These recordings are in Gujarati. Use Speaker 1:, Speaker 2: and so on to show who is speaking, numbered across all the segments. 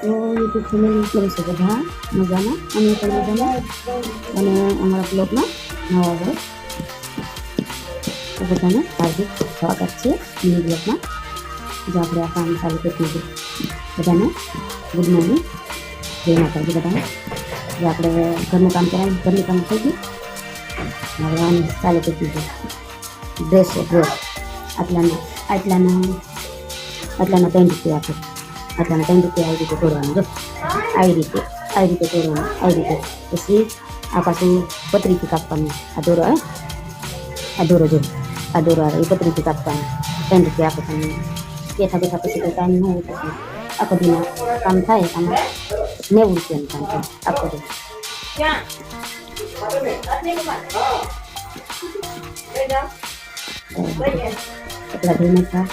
Speaker 1: તો યુટ્યુબ ફેમિલી કરી છે, હા? મજામાં? અમે પણ મજામાં? અને અમારા બ્લોગમાં નવા વર્ષ તો બધાને હાર્દિક સ્વાગત છે મિની બ્લોગમાં જો આપણે આ કામ ચાલુ કરી દીધું બધાને ગુડ મોર્નિંગ જય માતાજી બધાને. જો આપણે ઘરનું કામ કરાય, ઘરનું કામ થઈ ગયું હવે આને ચાલુ કરી દીધું ડ્રેસ ડ્રેસ આટલાના આટલાના આટલાના ત્રણ રૂપિયા આપે. આટલાના ત્રણ રૂપિયા આવી રીતે તોડવાનું જો આવી રીતે આવી રીતે તોડવાનું આવી રીતે પછી આ પાછું પતરીથી કાપવાનું આ દોરો હે આ દોરો જો આ દોરો આવે એ પતરીથી કાપવાનું ત્રણ રૂપિયા આપે તમને બેઠા બેઠા પછી કંઈ કામ ન હોય પછી આખો દીના કામ થાય આમાં નેવું રૂપિયાનું કામ થાય આખો દી કપડા ધોઈ નાખા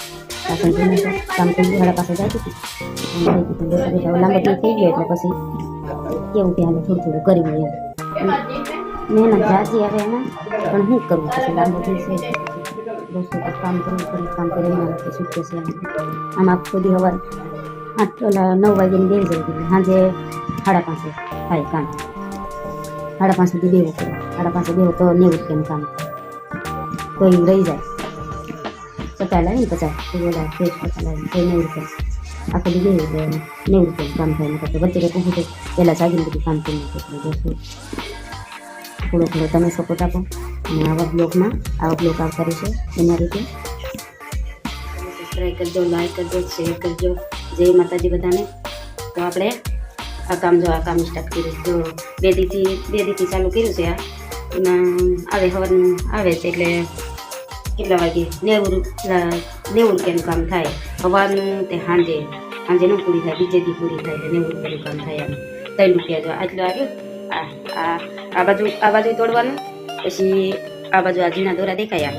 Speaker 1: ધોઈ નાખા કામ થઈ ગયું વાળા પાસે જતી હતી કામ થઈ ગયું બેઠા બેઠા લાંબો થઈ ગયો એટલે પછી કેવું કે હાલે થોડું થોડું કરી લઈએ એમ મહેનત જાજી આવે એમાં પણ શું કરવું પછી લાંબો દી છે દોસ્તો કામ કરવું કરી કામ કરી એના માટે છૂટકે છે આમ આખો સુધી હવાર આઠ ઓલા નવ વાગ્યાની બે જાય એટલે સાંજે સાડા પાંચે થાય કામ સાડા પાંચ સુધી બેવું પડે સાડા પાંચે બેવું તો નેવું કેમ કામ એ રહી જાય પચાસ લાવે ને પચાસ બોલા પેજ પચાસ લાવે તો નેવું રૂપિયા આખો દી બેવું એટલે નેવું રૂપિયાનું કામ થાય નકર તો વચ્ચે કંઈક ઊભું થાય પહેલાં જાગીને બધું કામ કરી નાખે થોડો થોડો તમે સપોર્ટ આપો અને આવા બ્લોગમાં આવા બ્લોગ આવતા રહેશે એના રીતે સબસ્ક્રાઈબ કરજો લાઈક કરજો શેર કરજો જય માતાજી બધાને તો આપણે આ કામ જો આ કામ સ્ટાર્ટ કર્યું જો બે દીથી બે દીથી ચાલુ કર્યું છે આ એમાં આવે સવારનું આવે છે એટલે કેટલા વાગે નેવું નેવું રૂપિયાનું કામ થાય સવારનું તે સાંજે સાંજે નું પૂરી થાય બીજે દી પૂરી થાય નેવું રૂપિયાનું કામ થાય એમ ત્રણ રૂપિયા જો આટલું આવ્યું આ આ બાજુ આ બાજુ તોડવાનું પછી આ બાજુ આ ઝીણા દોરા દેખાયા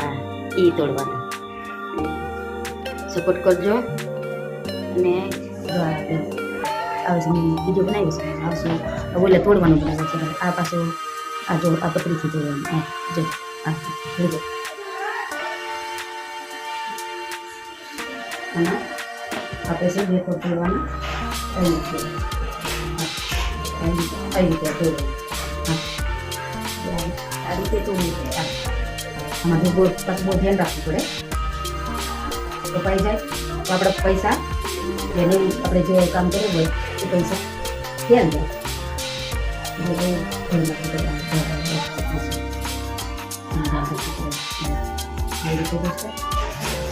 Speaker 1: આ એ તોડવાનું સપોર્ટ કરજો અને બીજું બનાવી છે આવશે ઓલે તોડવાનું બનાવે છે આ પાછું આ જો આ પતરીથી તોડવાનું આ જો આ જોઈ અને આપણે છે જે તોડવાના આવી રીતે આવી રીતે આવી હા. આ રીતે તોડવું આ આમાં જો પાછું બહુ ધ્યાન રાખવું પડે. કપાઈ જાય. તો આપણા પૈસા એને આપણે જે કામ કર્યું હોય, એ પૈસા ધ્યાન જાય એટલે બહુ ધ્યાન રાખવું પડે. આ રીતે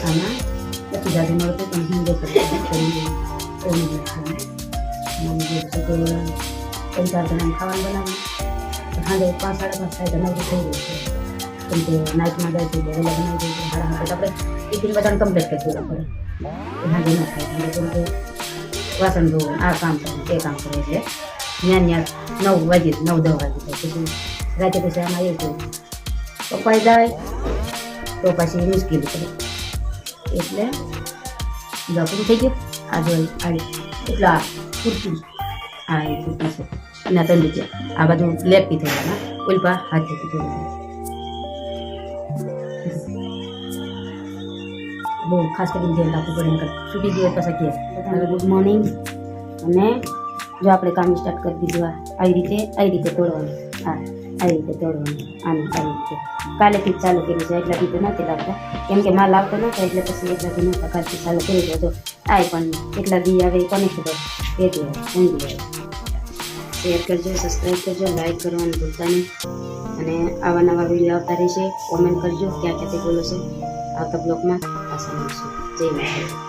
Speaker 1: આમાં પછી જાજુ મળતું પણ હું જે કરી ત્રણ ચાર જણાને ખાવાનું બનાવ્યું તો સાંજે પાંચ, સાડા પાંચ થાય તો નવરું થઈ ગયું છે. કેમ કે નાઇટમાં જાય છે વહેલા બનાવી દઈએ સાડા પાંચ આપણે ટિફિન બધાને કમ્પ્લીટ કરી દેવા પડે. સાંજે ન થાય કેમ કે વાસણ ધોવું, આ કામ કરવું, તે કામ કરવું એટલે ત્યાં ત્યાં નવ વાગી, નવ દસ વાગી જાય પછી રાતે પછી આમાં એ થયું કપાઈ જાય, તો પછી મુશ્કેલ પડે. એટલે પૂરું થઈ ગયું. આ જો આ એટલે આ કુર્તી આ એ કુર્તી છે. અને આ ત્રણ રૂપિયા આ બાજુ લેપી થઈ ગયા. ઉલ્પા હાથેથી થઈ બહુ ખાસ કરીને ધ્યાન રાખવું પડે નકર છૂટી ગયો પાછા કે બધાને ગુડ મોર્નિંગ અને જો આપણે કામ સ્ટાર્ટ કરી દીધું આ. આવી રીતે આવી રીતે તોડવાનું. હા. આવી રીતે દોડવાનું, આમ આવી રીતે કાલેથી ચાલુ કર્યું છે, એટલા તો નથી લાવતા કેમ કે માલ આવતો નહોતો એટલે પછી એટલા બી નહોતા કાલથી ચાલુ કરી દો આ પણ એટલા બી આવે કોને ખબર? એ દી ઊંઘી શેર કરજો સબસ્ક્રાઈબ કરજો લાઈક કરવાનું ભૂલતા નહીં. અને આવા નવા વીડિયો આવતા રહેશે કોમેન્ટ કરજો, ક્યાં ક્યાંથી બોલો છે. આવતા બ્લોગમાં પાછા મળશું. જય માતા